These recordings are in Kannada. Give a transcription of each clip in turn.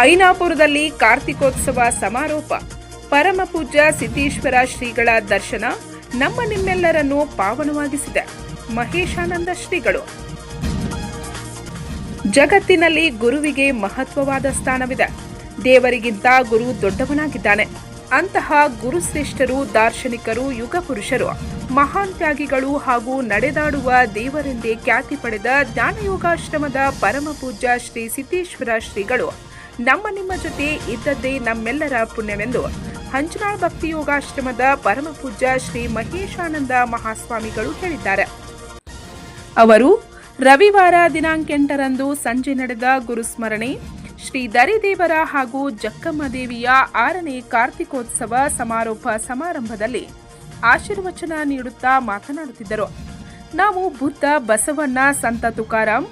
ಐನಾಪುರದಲ್ಲಿ ಕಾರ್ತಿಕೋತ್ಸವ ಸಮಾರೋಪ. ಪರಮ ಪೂಜ್ಯ ಸಿದ್ದೇಶ್ವರ ಶ್ರೀಗಳ ದರ್ಶನ ನಮ್ಮ ನಿಮ್ಮೆಲ್ಲರನ್ನು ಪಾವನವಾಗಿಸಿದೆ. ಮಹೇಶಾನಂದ ಶ್ರೀಗಳು. ಜಗತ್ತಿನಲ್ಲಿ ಗುರುವಿಗೆ ಮಹತ್ವವಾದ ಸ್ಥಾನವಿದೆ. ದೇವರಿಗಿಂತ ಗುರು ದೊಡ್ಡವನಾಗಿದ್ದಾನೆ. ಅಂತಹ ಗುರುಶ್ರೇಷ್ಠರು ದಾರ್ಶನಿಕರು, ಯುಗ ಪುರುಷರು, ಮಹಾನ್ ತ್ಯಾಗಿಗಳು ಹಾಗೂ ನಡೆದಾಡುವ ದೇವರೆಂದೇ ಖ್ಯಾತಿ ಪಡೆದ ಜ್ಞಾನಯೋಗಾಶ್ರಮದ ಪರಮ ಪೂಜ್ಯ ಶ್ರೀ ಸಿದ್ದೇಶ್ವರ ಶ್ರೀಗಳು. ನಮ್ಮ ನಿಮ್ಮ ಜೊತೆ ಇದ್ದದ್ದೇ ನಮ್ಮೆಲ್ಲರ ಪುಣ್ಯವೆಂದು ಹಂಚನಾಳ್ ಪರಮ ಪೂಜ್ಯ ಶ್ರೀ ಮಹೇಶಾನಂದ ಮಹಾಸ್ವಾಮಿಗಳು ಹೇಳಿದ್ದಾರೆ. ಅವರು ರವಿವಾರ ದಿನಾಂಕ ಎಂಟರಂದು ಸಂಜೆ ನಡೆದ ಗುರುಸ್ಮರಣೆ ಶ್ರೀ ದರಿದೇವರ ಹಾಗೂ ಜಕ್ಕಮ್ಮ ದೇವಿಯ ಆರನೇ ಕಾರ್ತಿಕೋತ್ಸವ ಸಮಾರೋಪ ಸಮಾರಂಭದಲ್ಲಿ ಆಶೀರ್ವಚನ ನೀಡುತ್ತಾ ಮಾತನಾಡುತ್ತಿದ್ದರು. ನಾವು ಬುದ್ಧ ಬಸವಣ್ಣ ಸಂತ ತುಕಾರಾಂ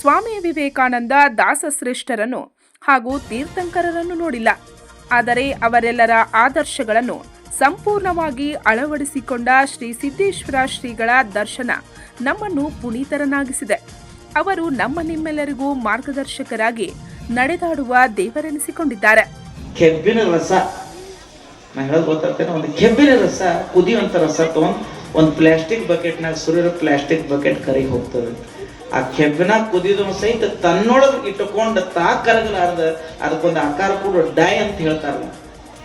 ಸ್ವಾಮಿ ವಿವೇಕಾನಂದ ದಾಸಶ್ರೇಷ್ಠರನ್ನು ಹಾಗೂ ತೀರ್ಥಂಕರರನ್ನು ನೋಡಿಲ್ಲ. ಆದರೆ ಅವರೆಲ್ಲರ ಆದರ್ಶಗಳನ್ನು ಸಂಪೂರ್ಣವಾಗಿ ಅಳವಡಿಸಿಕೊಂಡ ಶ್ರೀ ಸಿದ್ದೇಶ್ವರ ಶ್ರೀಗಳ ದರ್ಶನ ನಮ್ಮನ್ನು ಪುನೀತರನಾಗಿಸಿದೆ ಅವರು ನಮ್ಮ ನಿಮ್ಮೆಲ್ಲರಿಗೂ ಮಾರ್ಗದರ್ಶಕರಾಗಿ ನಡೆದಾಡುವ ದೇವರೆನಿಸಿಕೊಂಡಿದ್ದಾರೆ. ಕೆಬ್ಬಿನ ರಸ. ಒಂದು ಕೆಬ್ಬಿನ ರಸ, ಕುದಿಯುವಂಥ ರಸ ತಗೊಂಡು ಒಂದು ಪ್ಲಾಸ್ಟಿಕ್ ಬಕೆಟ್ನಾಗ ಸುರಿರೋ ಪ್ಲಾಸ್ಟಿಕ್ ಬಕೆಟ್ ಕರಿ ಹೋಗ್ತದೆ. ಆ ಕೆಬ್ಬಿನ ಕುದಿದನು ಸಹಿತ ತನ್ನೊಳಗೆ ಇಟ್ಟುಕೊಂಡು ತಾ ಕರಗಲಾರ್ದ ಅದಕ್ಕೊಂದು ಆಕಾರ ಕೂಡ ಡೈ ಅಂತ ಹೇಳ್ತಾರಲ್ಲ.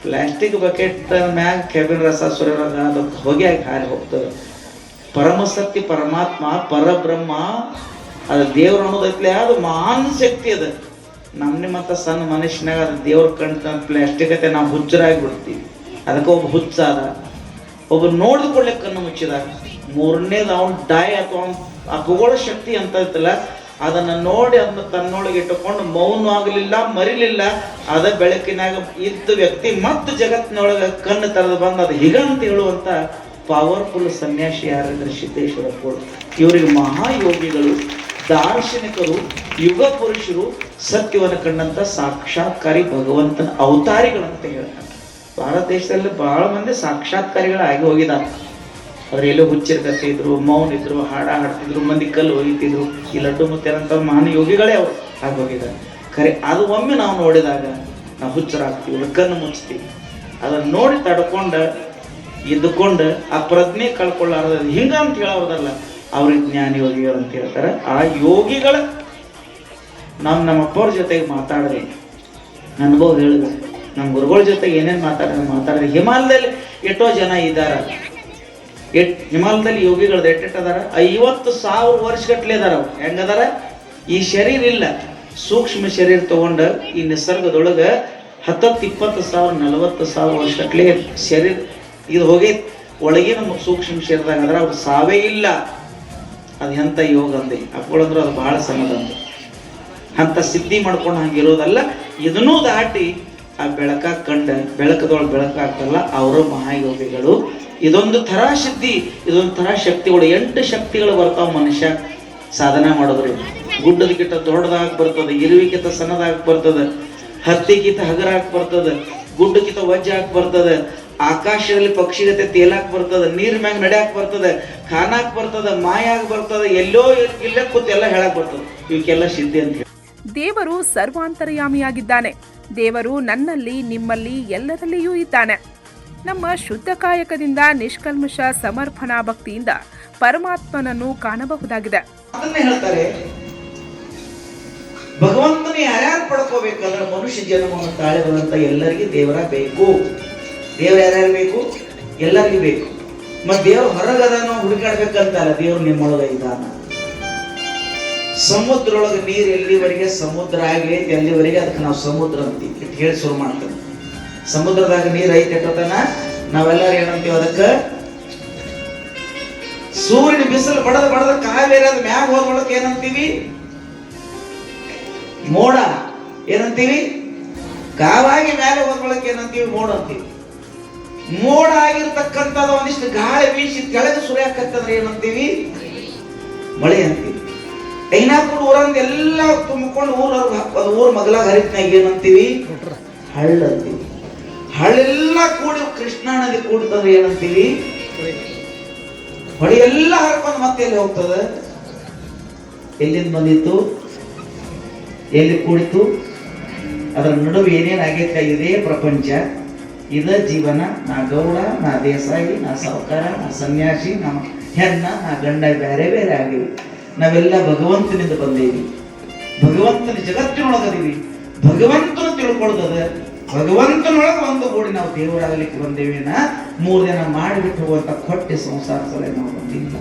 ಪ್ಲಾಸ್ಟಿಕ್ ಬಕೆಟ್ ಮ್ಯಾಗ ಕೆಬ್ಬಿನ ರಸ ಸುರಿಯೋವಾಗ ಅದು ಹೊಗೆಯಾಗಿ ಹಾರಿ ಹೋಗ್ತದೆ. ಪರಮಸತ್ಯ ಪರಮಾತ್ಮ ಪರಬ್ರಹ್ಮ, ಅದು ದೇವ್ರು ಅನ್ನೋದೈತ್ಲೆ ಅದು ಮಹಾನ್ ಶಕ್ತಿ ಅದ. ನಮ್ಮ ನಿಮ್ಮಂತ ಸಣ್ಣ ಮನುಷ್ಯನಾಗ ಅದು ದೇವ್ರ ಕಂಡ ಪ್ಲಾಸ್ಟಿಕ್ ಐತೆ ನಾವು ಹುಚ್ಚರಾಗಿ ಬಿಡ್ತೀವಿ. ಅದಕ್ಕೆ ಒಬ್ಬ ಹುಚ್ಚಾದ. ಒಬ್ಬ ನೋಡಿದ ಕೂಡಲೇ ಕಣ್ಣು ಮುಚ್ಚಿದಾಗ ಮೂರನೇದು ಅವ್ನು ಡೈ ಅಥವಾ ಆ ಭೂಗೋಳ ಶಕ್ತಿ ಅಂತ ಇತ್ತಲ್ಲ, ಅದನ್ನ ನೋಡಿ ಅದನ್ನ ತನ್ನೊಳಗೆ ಇಟ್ಟುಕೊಂಡು ಮೌನ ಆಗಲಿಲ್ಲ, ಮರಿಲಿಲ್ಲ ಅದ ಬೆಳಕಿನಾಗ ಇದ್ದ ವ್ಯಕ್ತಿ ಮತ್ತು ಜಗತ್ತಿನೊಳಗೆ ಕಣ್ಣು ತೆರೆದು ಬಂದು ಅದು ಹಿಗಂತ ಹೇಳುವಂತ ಪವರ್ಫುಲ್ ಸನ್ಯಾಸಿ ಯಾರಂದ್ರೆ ಸಿದ್ದೇಶ್ವರ ಕೂಡ ಇವರಿಗೆ ಮಹಾಯೋಗಿಗಳು, ದಾರ್ಶನಿಕರು, ಯುಗ ಪುರುಷರು ಸತ್ಯವನ್ನು ಕಂಡಂತ ಸಾಕ್ಷಾತ್ಕಾರಿ ಭಗವಂತನ ಅವತಾರಿಗಳಂತ ಹೇಳ್ತಾರೆ. ಭಾರತ ದೇಶದಲ್ಲಿ ಬಹಳ ಮಂದಿ ಸಾಕ್ಷಾತ್ಕಾರಿಗಳಾಗಿ ಹೋಗಿದ್ದಾರೆ. ಅವ್ರು ಎಲ್ಲೋ ಹುಚ್ಚಿರ್ಕತ್ತೆ ಇದ್ರು ಮೌನ ಇದ್ರು ಹಾಡ ಹಾಡ್ತಿದ್ರು, ಮಂದಿ ಕಲ್ಲು ಒಯ್ತಿದ್ರು, ಈ ಲಡ್ಡು ಮುತ್ಯಾರಂತ ಮಹಾನ್ ಯೋಗಿಗಳೇ ಅವರು. ಆಗೋಗಿದ್ದಾರೆ ಖರೆ, ಅದು ಒಮ್ಮೆ ನಾವು ನೋಡಿದಾಗ ನಾವು ಹುಚ್ಚರಾಗ್ತೀವಿ ಕಣ್ಣು ಮುಚ್ತೀವಿ. ಅದನ್ನ ನೋಡಿ ತಡ್ಕೊಂಡ, ಇದ್ದುಕೊಂಡು, ಆ ಪ್ರಜ್ಞೆ ಕಳ್ಕೊಳ್ಳಾರದ ಹಿಂಗ ಅಂತ ಹೇಳೋದಲ್ಲ ಅವ್ರಿಗೆ ಜ್ಞಾನ ಯೋಗಿಗಳು ಅಂತ ಹೇಳ್ತಾರೆ. ಆ ಯೋಗಿಗಳ ನಾವು ನಮ್ಮ ಅಪ್ಪವ್ರ ಜೊತೆಗೆ ಮಾತಾಡ್ರಿ ಅನುಭವ ಹೇಳಿದೆ ನಮ್ಮ ಗುರುಗಳ ಜೊತೆಗೆ ಏನೇನು ಮಾತಾಡಿದ್ರೆ ಮಾತಾಡಿದ್ರೆ ಹಿಮಾಲಯದಲ್ಲಿ ಎಷ್ಟೋ ಜನ ಇದ್ದಾರೆ ಎಟ್ ಹಿಮಾಲಯದಲ್ಲಿ ಯೋಗಿಗಳದ್ದು ಎಟ್ಟೆಟ್ ಅದಾರ? ಐವತ್ತು ಸಾವಿರ ವರ್ಷಗಟ್ಲೆ ಅದಾರ ಅವ್ರು. ಹೆಂಗದಾರ? ಈ ಶರೀರ ಇಲ್ಲ. ಸೂಕ್ಷ್ಮ ಶರೀರ ತಗೊಂಡು ಈ ನಿಸರ್ಗದೊಳಗೆ ಹತ್ತತ್ತು, ಇಪ್ಪತ್ತು ಸಾವಿರ, ನಲವತ್ತು ಸಾವಿರ ವರ್ಷಗಟ್ಲೆ ಶರೀರ ಇದು ಹೋಗಿ ಒಳಗಿನ ಸೂಕ್ಷ್ಮ ಶರೀರದಾಗ ಅದ್ರ ಅವ್ರು ಸಾವೇ ಇಲ್ಲ. ಅದು ಎಂಥ ಯೋಗ ಅಂದೆ? ಅಪ್ಪಳಂದ್ರೆ ಅದು ಬಹಳ ಸಣ್ಣದಂದು ಅಂತ ಸಿದ್ಧಿ ಮಾಡ್ಕೊಂಡು ಹಂಗಿರೋದಲ್ಲ. ಇದನ್ನೂ ದಾಟಿ ಆ ಬೆಳಕ ಕಂಡ, ಬೆಳಕದೊಳಗೆ ಬೆಳಕಾಗ್ತಲ್ಲ, ಅವರು ಮಹಾಯೋಗಿಗಳು ಇದೊಂದು ಥರ ಸಿದ್ಧಿ ಇದೊಂದು ಥರ ಶಕ್ತಿಗಳು ಎಂಟು ಶಕ್ತಿಗಳು ಬರ್ತಾವ ಮನುಷ್ಯ. ಸಾಧನೆ ಗುಡ್ಡದ ಗಿಟ್ಟ ದೊಡ್ಡದಾಗ ಬರ್ತದೆ ಇರುವಿಕಿತ ಸಣ್ಣದಾಗ ಬರ್ತದೆ ಹತ್ತಿಗಿತ ಹಗರಾಕ್ ಬರ್ತದೆ ವಜ್ಜ ಹಾಕ್ ಬರ್ತದೆ, ಆಕಾಶದಲ್ಲಿ ಪಕ್ಷಿಗತೆ ತೇಲಾಕ್ ಬರ್ತದೆ, ನೀರ್ ಮ್ಯಾಗ ನಡ್ಯಾಕ್ ಬರ್ತದೆ ಖಾನಾಕ್ ಬರ್ತದೆ ಮಾಯಾಕ್ ಬರ್ತದೆ, ಎಲ್ಲೋ ಇಲ್ಲ ಕೂತ ಎಲ್ಲ ಹೇಳಕ್ ಬರ್ತದೆ. ಇವಕ್ಕೆಲ್ಲ ಸಿದ್ಧಿ ಅಂತ ಹೇಳಿ. ದೇವರು ಸರ್ವಾಂತರ್ಯಾಮಿಯಾಗಿದ್ದಾನೆ. ದೇವರು ನನ್ನಲ್ಲಿ, ನಿಮ್ಮಲ್ಲಿ ಎಲ್ಲರಲ್ಲಿಯೂ ಇದ್ದಾನೆ. ನಮ್ಮ ಶುದ್ಧ ಕಾಯಕದಿಂದ ನಿಷ್ಕಲ್ಮಶ ಸಮರ್ಪಣಾ ಭಕ್ತಿಯಿಂದ ಪರಮಾತ್ಮನನ್ನು ಕಾಣಬಹುದಾಗಿದೆ. ಭಗವಂತನ ಯಾರ್ಯಾರು ಪಡ್ಕೋಬೇಕಂದ್ರೆ ಮನುಷ್ಯ ಜನ್ಮವನ್ನು ತಾಳಿರುವಂತ ಎಲ್ಲರಿಗೂ ದೇವರ ಬೇಕು. ದೇವ್ರ ಯಾರ್ಯಾರು ಬೇಕು? ಎಲ್ಲರಿಗೂ ಬೇಕು. ಮತ್ತೆ ದೇವ್ರ ಹೊರಗದನೋ ಹುಡುಕಾಡ್ಬೇಕಂತಲ್ಲ ದೇವ್ರು ನಿಮ್ಮೊಳಗ ಇದ್ದಾನ. ಸಮುದ್ರ ಒಳಗೆ ನೀರು ಎಲ್ಲಿವರೆಗೆ ಸಮುದ್ರ ಆಗಲಿ ಎಲ್ಲಿವರೆಗೆ ಅದಕ್ಕೆ ನಾವು ಸಮುದ್ರ ಅಂತೀವಿ. ಹೇಳಿ ಶುರು ಮಾಡ್ತೇವೆ ಸಮುದ್ರದಾಗ ನೀರ್ ಐತೆ ಕತನ ನಾವೆಲ್ಲರೂ ಏನಂತೀವಿ ಅದಕ್ಕ? ಸೂರ್ಯನ ಬಿಸಿಲು ಬಡದ ಬಡದ ಕಾವೇರಿ ಅದ್ ಮ್ಯಾಗ ಹೋದ್ರೊಳಗೆ ಏನಂತೀವಿ? ಮೋಡ. ಏನಂತೀವಿ? ಕಾವಾಗಿ ಮೇಲೆ ಒಳಕ್ ಏನಂತೀವಿ ಮೋಡ ಅಂತೀವಿ. ಮೋಡ ಆಗಿರ್ತಕ್ಕಂಥದ ಒಂದಿಷ್ಟು ಗಾಳಿ ಬೀಸಿ ಕೆಳಗೆ ಸುರಿಯಾಕತ್ತಂದ್ರೆ ಏನಂತೀವಿ? ಮಳೆ ಅಂತೀವಿ. ಐನಾಪುರ ಊರಂದ ಎಲ್ಲ ತುಂಬಿಕೊಂಡು ಊರ ಊರ್ ಮಗಲಾಗ ಹರಿತ್ನಾಗ ಏನಂತೀವಿ? ಹಳ್ಳ ಅಂತೀವಿ. ಹಳ್ಳೆಲ್ಲ ಕೂಡಿ, ಕೃಷ್ಣ ನದಿ ಕೂಡ್ತಂದ್ರೆ ಏನಂತೀವಿ ಹೊಳೆ ಎಲ್ಲ ಹರ್ಕೊಂಡು ಮತ್ತೆ ಎಲ್ಲಿ ಹೋಗ್ತದೆ? ಎಲ್ಲಿಂದ ಬಂದಿತ್ತು? ಎಲ್ಲಿ ಕೂಡಿತು ಅದರ ನಡುವೆ ಏನೇನು ಆಗೈತೆ ಇದೇ ಪ್ರಪಂಚ. ಇದ ಜೀವನ. ನಾ ಗೌಡ, ನಾ ದೇಸಾಯಿ, ನಾ ಸಾವುಕಾರ, ನಾ ಸನ್ಯಾಸಿ ನಮ್ಮ ಹೆಣ್ಣ, ನಾ ಗಂಡ, ಬೇರೆ ಬೇರೆ ಆಗಿವಿ. ನಾವೆಲ್ಲ ಭಗವಂತನಿಂದ ಬಂದೇವಿ. ಭಗವಂತನ ಜಗತ್ತಿನೊಳಗದೀವಿ. ಭಗವಂತನ ತಿಳ್ಕೊಳ್ದದ ಭಗವಂತನೊಳಗೆ ಒಂದು ಗೂಡಿ ನಾವು ದೇವರಾಗಲಿಕ್ಕೆ ಬಂದೇವಿನ? ಮೂರು ದಿನ ಮಾಡಿಬಿಟ್ಟು ಹೋಗುವಂತ ಕೊಟ್ಟೆ ಸಂಸಾರ ಸಲ ನಾವು ಬಂದಿಲ್ಲ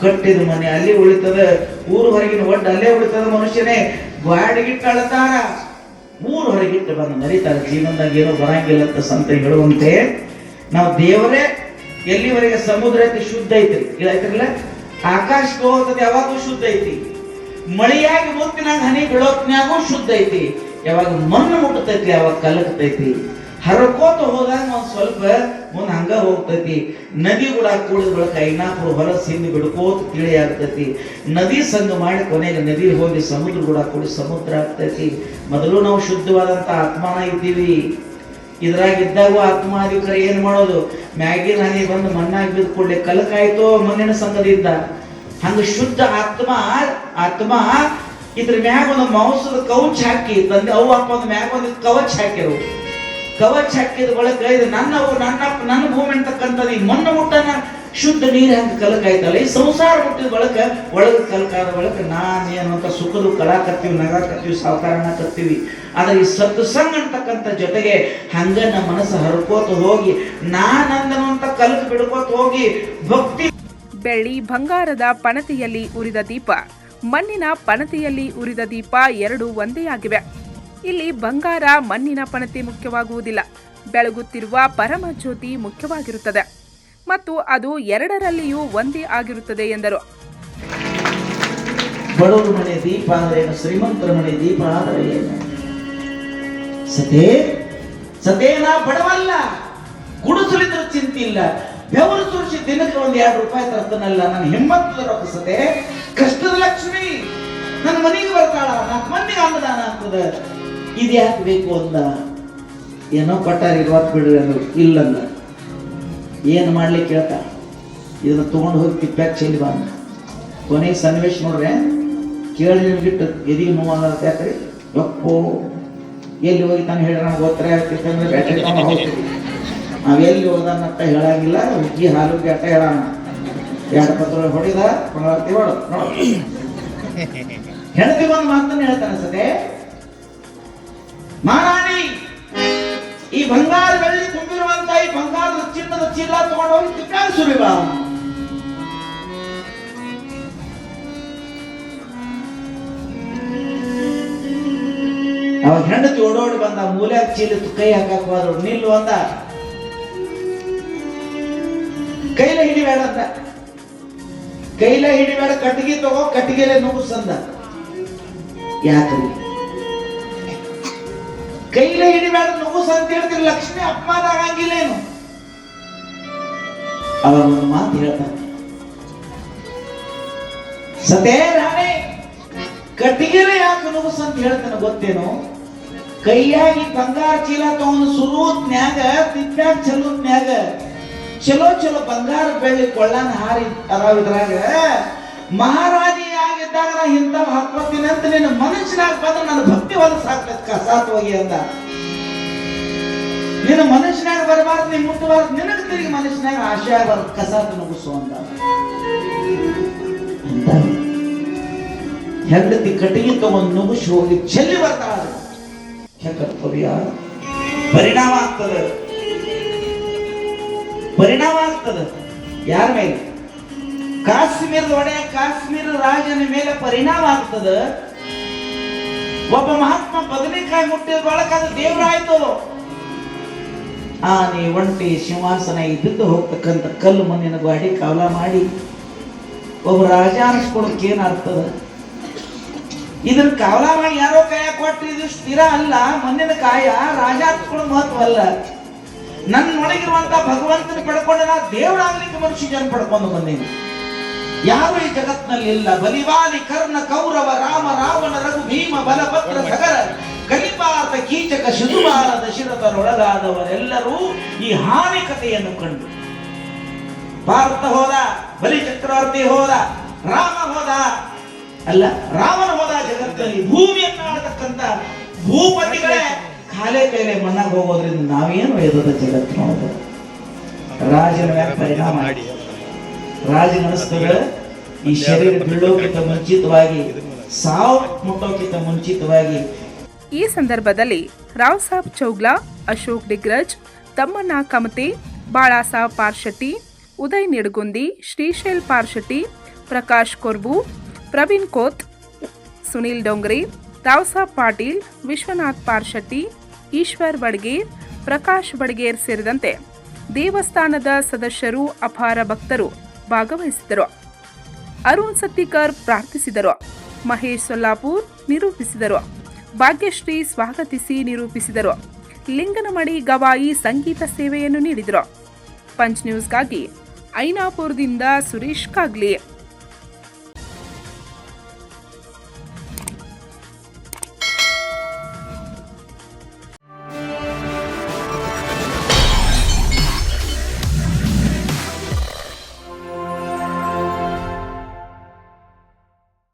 ಕಟ್ಟಿದ ಮನೆ ಅಲ್ಲಿ ಉಳಿತದ, ಊರು ಹೊರಗಿನ ಒಡ್ಡ ಅಲ್ಲೇ ಉಳಿತದ ಮನುಷ್ಯನೇ. ಗ್ವಾಡಿಗಿಟ್ಟು ಅಳತಾರ. ಊರು ಹೊರಗಿಟ್ಟು ಬಂದು ಮರಿತಾರೆ. ಜೀವನದಾಗ ಏನೋ ಬರಂಗಿಲ್ಲ ಅಂತ ಸಂತ ಹೇಳುವಂತೆ ನಾವು ದೇವರೇ, ಎಲ್ಲಿವರೆಗೆ ಸಮುದ್ರ ಐತಿ ಶುದ್ಧ ಐತ್ರಿ. ಇದಾಯ್ತಿರಲ್ಲ ಆಕಾಶ ಹೋಗ್ತದೆ ಯಾವಾಗೂ ಶುದ್ಧ ಐತಿ. ಮಳೆಯಾಗಿ ಮುತ್ತಿನಾಗ ಹನಿ ಬೀಳೋತ್ನ್ಯಾಗೂ ಶುದ್ಧ ಐತಿ. ಯಾವಾಗ ಮಣ್ಣು ಮುಟ್ಟತೈತಿ, ಯಾವಾಗ ಕಲಕತೈತಿ ಹರಕೋತ ಹೋದಾಗ ಒಂದ್ ಸ್ವಲ್ಪ ಮುಂದ್ ಹಂಗ ಹೋಗ್ತೈತಿ. ನದಿ ಕೂಡ ಕೂಡಿದ ಬಳಿಕ ಐನಾಪುರ ಹೊರ ಸಿಂದ ಬಿಡ್ಕೋತ ತಿಳಿ ಆಗ್ತೈತಿ ನದಿ ಸಂಘ ಮಾಡಿ ಕೊನೆಗೆ ನದಿ ಹೋಗಿ ಸಮುದ್ರ ಕೂಡ ಕೂಡಿ ಸಮುದ್ರ ಆಗ್ತೈತಿ. ಮೊದಲು ನಾವು ಶುದ್ಧವಾದಂತ ಆತ್ಮನ ಇದ್ದೀವಿ. ಇದ್ರಾಗ ಇದ್ದಾಗೂ ಆತ್ಮಾಧಿಕರ ಏನ್ ಮಾಡೋದು? ಮ್ಯಾಗಿನ ಹನಿ ಬಂದು ಮಣ್ಣಾಗಿ ಬಿದ್ದ ಕೂಡಲೇ ಕಲಕಾಯ್ತೋ ಮಣ್ಣಿನ ಸಂಘದಿಂದ ಹಂಗ ಶುದ್ಧ ಆತ್ಮ ಆತ್ಮ ಇದ್ರ ಮ್ಯಾಗ ಒಂದು ಮಾಂಸದ ಕವಚ ಹಾಕಿ, ತಂದೆ ಅವು ಅಪ್ಪ ಒಂದು ಮ್ಯಾಗ ಒಂದು ಕವಚ್ ಹಾಕಿರು. ಕವಚ್ ಹಾಕಿದ ಒಳಗ ಇದು ನನ್ನವು ನನ್ನ ನನ್ನ ಭೂಮಿ ಅಂತಕ್ಕಂಥದ್ದು ಈ ಮಣ್ಣು ಮುಟ್ಟನ ಶುದ್ಧ ನೀರು ಹಂಗೆ ಕಲಕಾಯ್ತಲ್ಲ, ಈ ಸಂಸಾರ ಮುಟ್ಟಿದ ಒಳಗ ಒಳಗ ಕಲಕಾದ ಬಳಿಕ ನಾನೇನು ಅಂತ ಸುಖದು ಕಲಾಕತ್ತೀವಿ ನಗಾಕತ್ತೀವಿ ಸಾವುಕಾರನಾಕತ್ತೀವಿ ಆದ್ರೆ ಈ ಸತ್ಸಂಗ ಅಂತಕ್ಕಂಥ ಜೊತೆಗೆ ಹಂಗ ನಮ್ಮ ಮನಸ್ಸು ಹರ್ಕೋತ ಹೋಗಿ ನಾನಂದನು ಅಂತ ಕಲಕ್ ಬಿಡ್ಕೋತ ಹೋಗಿ, ಭಕ್ತಿ ಬೆಳ್ಳಿ ಬಂಗಾರದ ಪಣತಿಯಲ್ಲಿ ಉರಿದ ದೀಪ. ಮಣ್ಣಿನ ಪಣತಿಯಲ್ಲಿ ಉರಿದ ದೀಪ ಎರಡು ಒಂದೇ ಆಗಿವೆ. ಇಲ್ಲಿ ಬಂಗಾರ ಮಣ್ಣಿನ ಪಣತಿ ಮುಖ್ಯವಾಗುವುದಿಲ್ಲ. ಬೆಳಗುತ್ತಿರುವ ಪರಮ ಜ್ಯೋತಿ ಮುಖ್ಯವಾಗಿರುತ್ತದೆ. ಮತ್ತು ಅದು ಎರಡರಲ್ಲಿಯೂ ಒಂದೇ ಆಗಿರುತ್ತದೆ ಎಂದರು. ಬಡವರ ಮನೆ ದೀಪ ಅಂದ್ರೆ ಏನು? ಶ್ರೀಮಂತರ ಮನೆ ದೀಪ ಅಂದ್ರೆ ಏನು? ಸತೇ ಸತೇ ನಾ ಬಡವಲ್ಲ. ಗುಡಿಸಲಿದ್ರ ಚಿಂತೆ ಇಲ್ಲ ಬೆವರು ಸುರಿಸಿ ದಿನಕ್ಕೆ ಒಂದ್ ಎರಡು ರೂಪಾಯಿ ತರ್ತಾನಲ್ಲ. ನನ್ನ ಹಿಮ್ಮತ್ತದ ರೊಕ್ಕ ಸತೆ. ಕಷ್ಟದ ಲಕ್ಷ್ಮಿ ನನ್ನ ಮನೆಗೆ ಬರ್ತಾಳ, ನಾಲ್ಕು ಮಂದಿಗೆ ಅನ್ನದಾನ ಆಗ್ತದ. ಇದು ಯಾಕೆ ಬೇಕು ಅಂದ? ಏನೋ ಕೊಟ್ಟಾರ ಇವತ್ತು ಬಿಡ್ರಿ ಅಂದ್ರು. ಇಲ್ಲಂದ. ಏನು ಮಾಡ್ಲಿಕ್ಕೆ ಕೇಳ್ತಾ? ಇದನ್ನ ತಗೊಂಡು ಹೋಗಿ ತಿಪ್ಪ್ಯಾಕ್ ಚೆಲ್ಲಿ ಬಂದ. ಕೊನೆಗೆ ಸನ್ನಿವೇಶ ನೋಡ್ರೆ, ಕೇಳಿ ಬಿಟ್ಟು ಎದಿಗೆ ನೋವಾಗತ್ತೆ ಯಾಕ್ರಿ? ಯಪ್ಪೋ. ಎಲ್ಲಿ ಹೋಗಿ ತಾನು ಹೇಳ್ರ ಗೊತ್ತರ ಆಗ್ತಿತ್ತಂದ್ರೆ ಬ್ಯಾಟ್ರಿ ತಗೊಂಡು ಹೋಗ್ತೀವಿ. ನಾವ್ ಎಲ್ಲಿ ಹೋದಾನಂತ ಹೇಳಂಗಿಲ್ಲ ಹುಗ್ಗಿ ಹಾಲು ಬ್ಯಾಟ ಹೇಳೋಣ. ಎರಡು ಪತ್ರ ಹೊಡಿದ ಪಂಗಾರ್ತಿ ಹೊಡು ಹೆಣತಿ ಒಂದು ಮಾತನ್ನ ಹೇಳ್ತಾನೆ ಸತೆ ಮಹಾರಾಣಿ ಈ ಬಂಗಾರ ಬೆಳ್ಳಿ ತುಂಬಿರುವಂತ ಈ ಬಂಗಾರದ ಚಿನ್ನದ ಚೀಲ ತಗೊಂಡು ಹೋಗಿ ತಿಕ್ಕಾಗ ಸುರಿ ಬಾ. ಅವಾಗ ಹೆಂಡತಿ ಓಡೋಡಿ ಬಂದ ಮೂಲೆ ಚೀಲತ್ತು ಕೈ ಹಾಕಕ್ ಹೋದ್ರು. ನಿಲ್ಲು ಅಂದ. ಕೈಲ ಹಿಡಿಬೇಡ ಅಂತ. ಕೈಲ ಹಿಡಿಬೇಡ, ಕಟ್ಟಿಗೆ ತಗೋ, ಕಟ್ಟಿಗೆಲೆ ನುಗ್ಸಂದ ಯಾಕ್ರಿ? ಕೈಲ ಹಿಡಿಬೇಡ, ನುಗ್ಗುಸ ಅಂತ ಹೇಳ್ತೀರಿ ಲಕ್ಷ್ಮಿ ಅಪಮಾನ ಆಗಂಗಿಲ್ಲ ಏನು? ಅವಾಗ ಒಂದು ಮಾತು ಹೇಳ್ತಾನೆ. ಸತೇ ರಾಣಿ, ಕಟ್ಟಿಗೆಲೆ ಯಾಕೆ ನುಗ್ಗುಸ ಅಂತ ಹೇಳ್ತಾನೆ ಗೊತ್ತೇನು? ಕೈಯಾಗಿ ಬಂಗಾರ ಚೀಲ ತಗೊಂಡು ಸುರುವತ್ನ್ಯಾಗ ಚಲುವ ಚಲೋತ್ನ್ಯಾಗ ಚಲೋ ಚಲೋ ಬಂಗಾರ ಬೆಳ್ಳಿ ಕೊಳ್ಳನ ಹಾರಿ ಅದಾವ ಇದ್ರಾಗ. ಮಹಾರಾಣಿ ಆಗಿದ್ದಾಗ ನಾ ಇಂಥವ್ ಹಾಕೋತೀನಿ ಅಂತ ನಿನ್ನ ಮನುಷ್ಯನಾಗ ಬಂದ್ರೆ ನನ್ನ ಭಕ್ತಿ ಹೊಲ ಹಾಕ್ಬೇಕು ಕಸಾತ್ ಹೋಗಿ ಅಂತ. ನಿನ್ನ ಮನುಷ್ಯನಾಗ ಬರಬಾರ್ದು, ನೀ ಮುಟ್ಟಬಾರ್ದು ನಿನಗ ತಿರುಗಿ ಮನುಷ್ಯನಾಗ ಆಶೆ ಆಗಬಾರ್ದು ಕಸಾತ್ ನುಗ್ಗಿಸು ಅಂತ. ಹೆಂಡತಿ ಕಟ್ಟಿಗೆ ತಗೊಂಡು ನುಗ್ಗಿಸಿ ಹೋಗಿ ಚೆಲ್ಲಿ ಬರ್ತಾಳ. ಪರಿಣಾಮ ಆಗ್ತದೆ. ಪರಿಣಾಮ ಆಗ್ತದ. ಯಾರ ಮೇಲೆ? ಕಾಶ್ಮೀರದ ಒಡೆಯ ಕಾಶ್ಮೀರ ರಾಜನ ಮೇಲೆ ಪರಿಣಾಮ ಆಗ್ತದ. ಒಬ್ಬ ಮಹಾತ್ಮ ಬದನೆಕಾಯಿ ಮುಟ್ಟಿದ ಬಳಕ ಅದು ದೇವರಾಯ್ತು ಆನೆ ಒಂಟಿ ಸಿಂಹಾಸನ ಇದ್ದಿದ್ದು ಹೋಗ್ತಕ್ಕಂಥ ಕಲ್ಲು ಮಣ್ಣಿನ ಗಾಡಿ ಕಾವಲ ಮಾಡಿ. ಒಬ್ಬ ರಾಜ ಅನಿಸ್ಕೊಳಕ್ಕೆ ಏನಾಗ್ತದ ಇದನ್ನ ಕಾವಲ ಮಾಡಿ ಯಾರೋ ಕಾಯ ಕೊಟ್ಟು ಇದು ಸ್ಥಿರ ಅಲ್ಲ, ಮಣ್ಣಿನ ಕಾಯ ರಾಜ ಮಹತ್ವ ಅಲ್ಲ. ನನ್ನ ಒಳಗಿರುವಂತ ಭಗವಂತನ ಪಡ್ಕೊಂಡು ನಾ ದೇವರಾಗ್ಲಿಕ್ಕೆ ಮನುಷ್ಯ ಜನ ಪಡ್ಕೊಂಡು ಬಂದೀನಿ. ಯಾರು ಈ ಜಗತ್ನಲ್ಲಿ ಇಲ್ಲ. ಬಲಿವಾಲಿ ಕರ್ಣ ಕೌರವ ರಾಮ ರಾವಣ ರಘು ಭೀಮ ಬಲಭದ್ರ ಸಗರ ಕಲಿಪಾತ ಕೀಚಕ ಶಿಶುಪಾಲ ದಶರಥರೊಳಗಾದವರೆಲ್ಲರೂ ಈ ಹಾನಿ ಕಥೆಯನ್ನು ಕಂಡು. ಭಾರತ ಹೋದ, ಬಲಿ ಚಕ್ರವರ್ತಿ ಹೋದ, ರಾಮ ಹೋದ, ಅಲ್ಲ ರಾಮನ ಹೋದ ಜಗತ್ತಲ್ಲಿ ಭೂಮಿಯನ್ನು ಆಳತಕ್ಕಂತ ಭೂಪತಿಗಳೇ ಕೈಲೆ ಮಣ್ಣಾಗ ಹೋಗೋದ್ರಿಂದ ನಾವೇನು ಎದುರ ಜಗತ್ತು ನೋಡೋದು? ರಾಜನ ಪರಿಣಾಮ ರಾಜನ ಅನಿಸ್ತದ ಈ ಶರೀರ ಬೀಳೋಕ್ಕಿಂತ ಮುಂಚಿತವಾಗಿ, ಸಾವು ಮುಟ್ಟೋಕ್ಕಿಂತ ಮುಂಚಿತವಾಗಿ ಈ ಸಂದರ್ಭದಲ್ಲಿ ರಾವ್ ಸಾಬ್ ಚೌಗ್ಲಾ, ಅಶೋಕ್ ಡಿಗ್ರಜ್ ತಮ್ಮಣ್ಣ ಕಮತೆ, ಬಾಳಾಸಾಬ್ ಪಾರ್ಶೆಟ್ಟಿ ಉದಯ್ ನಿಡಗುಂದಿ, ಶ್ರೀಶೈಲ್ ಪಾರ್ಶೆಟ್ಟಿ ಪ್ರಕಾಶ್ ಕೊರ್ಬು, ಪ್ರವೀಣ್ ಕೋತ್, ಸುನೀಲ್ ಡೊಂಗ್ರೆ ರಾವ್ಸಾಬ್ ಪಾಟೀಲ್, ವಿಶ್ವನಾಥ್ ಪಾರ್ಶೆಟ್ಟಿ ಈಶ್ವರ್ ಬಡ್ಗೇರ್ ಪ್ರಕಾಶ್ ಬಡ್ಗೇರ್ ಸೇರಿದಂತೆ ದೇವಸ್ಥಾನದ ಸದಸ್ಯರು ಅಪಾರ ಭಕ್ತರು ಭಾಗವಹಿಸಿದರು. ಅರುಣ್ ಸತ್ತಿಕರ್ ಪ್ರಾರ್ಥಿಸಿದರು. ಮಹೇಶ್ ಸೊಲ್ಲಾಪುರ್ ನಿರೂಪಿಸಿದರು. ಭಾಗ್ಯಶ್ರೀ ಸ್ವಾಗತಿಸಿ ನಿರೂಪಿಸಿದರು. ಲಿಂಗನಮಡಿ ಗವಾಯಿ ಸಂಗೀತ ಸೇವೆಯನ್ನು ನೀಡಿದರು. ಪಂಚ್ ನ್ಯೂಸ್ಗಾಗಿ ಐನಾಪುರದಿಂದ ಸುರೇಶ್ ಕಾಗ್ಲಿ.